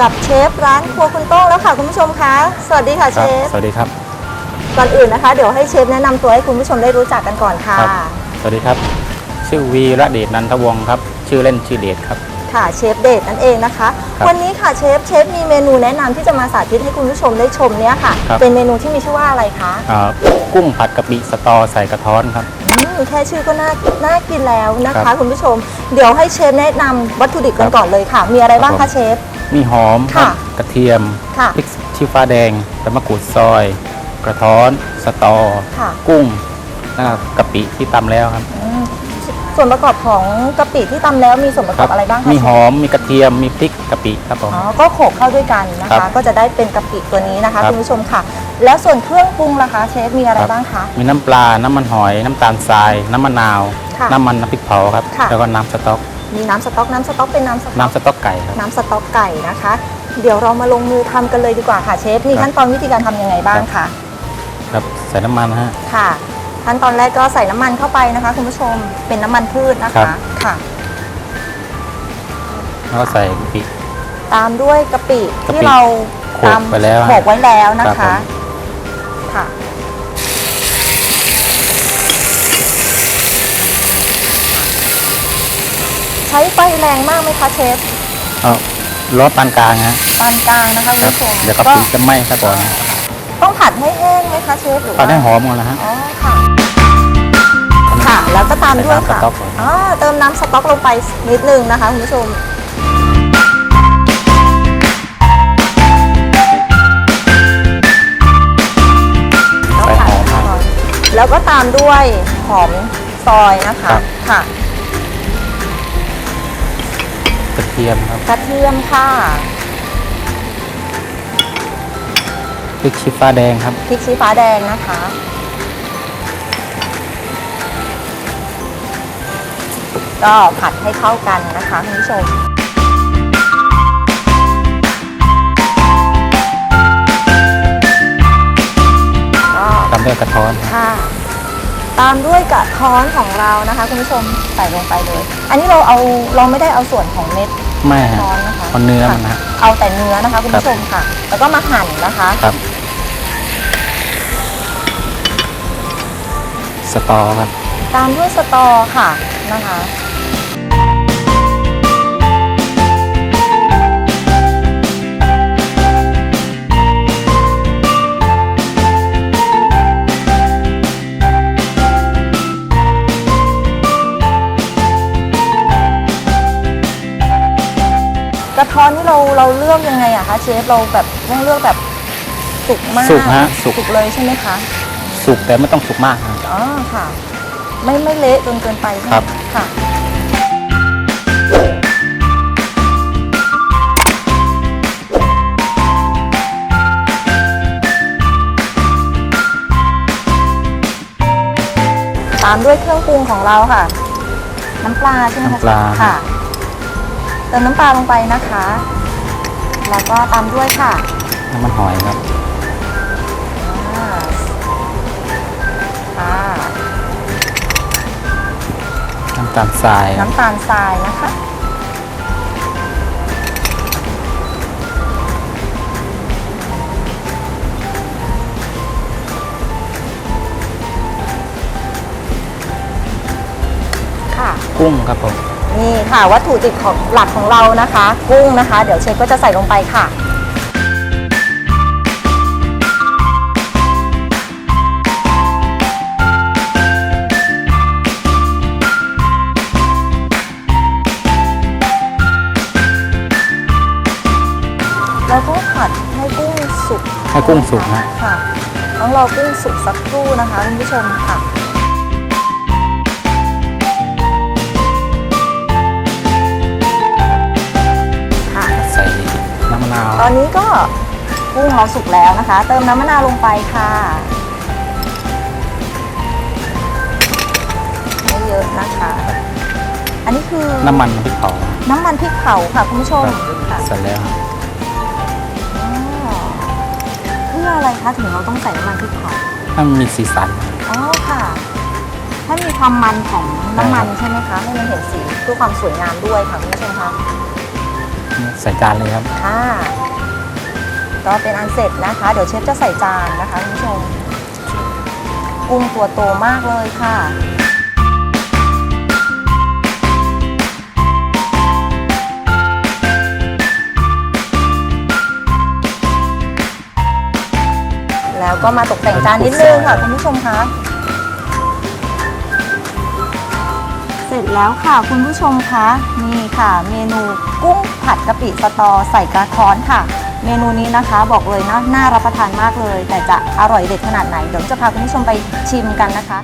กับเชฟร้านครัวคุณโต้งแล้วค่ะคุณผู้ชมคะสวัสดีค่ะคเชรับฟสวัสดีครับก่อนอื่นนะคะ เดี๋ยวให้เชฟแนะนำตัวให้คุณผู้ชมได้รู้จักกันก่อนค่ะ ครับ สวัสดีครับ ชื่อวีระเดชนันทวงศ์ครับ ชื่อเล่นชื่อเดชครับ ค่ะเชฟเดชนั่นเองนะคะ ครับวันนี้ค่ะเชฟเชฟมีเมนูแนะนำที่จะมาสาธิตให้คุณผู้ชมได้ชมเนี่ยค่ะ ครับ เป็นเมนูที่มีชื่อว่าอะไรคะอ่ากุ้งผัดกะปิสตอใส่กระท้อนครับ อืมแค่ชื่อก็น่าน่ากินแล้วนะครัคะ บคุณผู้ชม เดี๋ยวให้เชฟแนะนำวัตถุดิบกันครับก่อนเลยค่ะ มีอะไรบ้างครัคะบผมเชฟ มีหอมครับค่ะกระเทียมค่ะ พริกชี้ฟ้าแดงใบมะกรูดซอย กระท้อน สตอ ค่ะ กุ้งนะครับกะปิที่ตำแล้วครับอืม ส่วนประกอบของกะปิที่ตำแล้วมีส่วนประกอบอะไรบ้างคะมีเชฟหอมมีกระเทียมมีพริกกะปิครับผม อ๋อก็โขลกเข้าด้วยกันนะครัคะ บก็จะได้เป็นกะปิตัวนี้นะคะครับ คุณผู้ชมค่ะ แล้วส่วนเครื่องปรุงล่ะคะเชฟมีอะไรครับบ้างคะ มีน้ำปลา น้ำมันหอย น้ำตาลทราย น้ำมะนาว ค่ะน้ำมันน้ำพริกเผาครับ ค่ะ แล้วก็น้ำสต๊อก มีน้ำสต๊อกน้ำสต๊อกเป็นน้ำสต๊อก น้ำสต๊อกไก่ครับ น้ำสต๊อกไก่นะคะ เดี๋ยวเรามาลงมือทำกันเลยดีกว่าค่ะเชฟมีครับขั้นตอนวิธีการทำยังไงบ้างครัคะบครับใส่น้ำมันนะฮะ ค่ะ ขั้นตอนแรกก็ใส่น้ำมันเข้าไปนะคะคุณผู้ชมเป็นน้ำมันพืชนะครัคะบ ค่ะ แล้วก็ใส่กะปิ ตามด้วยกะปิกะปิที่เราโขลกไปแล้วโขลกไว้แล้วนะครัคะ บผม ค่ะ ใช้ไฟแรงมากไหมคะเชฟเอาร้อนปานกลางฮะปานกลางนะคะคุณครับผู้ชมเดี๋ยวกะปิจะไหม้ครับผมต้องผัดให้แห้งไหมคะเชฟหรือผัดว่าให้หอมก่อนนะฮะ อ๋อค่ะค่ะ แล้วก็ตามด้วยค่ะใส่น้ำสต๊อกก่อนอ๋อเติมน้ำสต๊อกลงไปนิดนึงนะคะคุณผู้ชมใส่หอมครับแล้วก็ตามด้วยหอมซอยนะคะครับค่ะกระเทียมครับกระเทียมค่ะพริกชี้ฟ้าแดงครับพริกชี้ฟ้าแดงนะคะ ก็ผัดให้เข้ากันนะคะคุณผู้ชมก็ตามด้วยกระท้อนครับค่ะตามด้วยกระท้อนของเรานะคะคุณผู้ชมใส่ลงไปเลย อันนี้เราเอาเราไม่ได้เอาส่วนของเม็ดไม่กระฮะท้อนนะคะเอาเนื้อมันนะฮะเอาแต่เนื้อนะคะคุณผู้ชมค่ะ แล้วก็มาหั่นนะคะครับ สตอครับ ตามด้วยสตอค่ะนะคะ กระท้อนนี่เราเราเลือกยังไงอะคะเชฟเราแบบต้องเลือกแบบสุกมากสุกฮะสุก สุกเลยใช่ไหมคะสุกแต่ไม่ต้องสุกมากฮะอ๋อค่ะ ไม่ไม่เละจนเกินไปใช่ไหมครับ ค่ะ ตามด้วยเครื่องปรุงของเราค่ะ น้ำปลาใช่ไหมคะน้ำปลา ค่ะ เติมน้ำปลาลงไปนะคะ แล้วก็ตามด้วยค่ะน้ำมันหอยครับอ่าค่ะน้ำตาลทรายครับน้ำตาลทรายนะคะ ค่ะ กุ้งครับผม นี่ค่ะ วัตถุดิบของหลักของเรานะคะ กุ้งนะคะ เดี๋ยวเชฟก็จะใส่ลงไปค่ะแล้วก็ผัดให้กุ้งสุกให้กุ้งสุกฮะค่ะต้องรอกุ้งสุกสักครู่นะคะคุณผู้ชมค่ะค่ะาว ตอนนี้ก็กุ้งเราสุกแล้วนะคะ เติมน้ำมะนาวลงไปค่ะไม่เยอะนะคะ อันนี้คือน้ำมันพริกเผาน้ำมันพริกเผาค่ะคุณผู้ชมครับค่ะใส่แล้วฮะอ๋อเพื่ออะไรคะถึงเราต้องใส่น้ำมันพริกเผาให้มันมีสีสัน อ๋อค่ะ ให้มีความมันของน้ำมันใช่ใช่ไหมคะ ให้มันเห็นสีเพื่อความสวยงามด้วยค่ะคุณผู้ชมคะ ใส่จานเลยครับ ค่ะ ก็เป็นอันเสร็จนะคะ เดี๋ยวเชฟจะใส่จานนะคะคุณผู้ชม กุ้งตัวโตมากเลยค่ะ แล้วก็มาตกแต่งจานนิดนึงค่ะคุณผู้ชมคะ ร็จแล้วค่ะ คุณผู้ชมคะนี่ค่ะ เมนูกุ้งผัดกะปิสตอใส่กระท้อนค่ะ เมนูนี้นะคะบอกเลยนะน่ารับประทานมากเลย แต่จะอร่อยเด็ดขนาดไหนเดี๋ยวจะพาคุณผู้ชมไปชิมกันนะคะ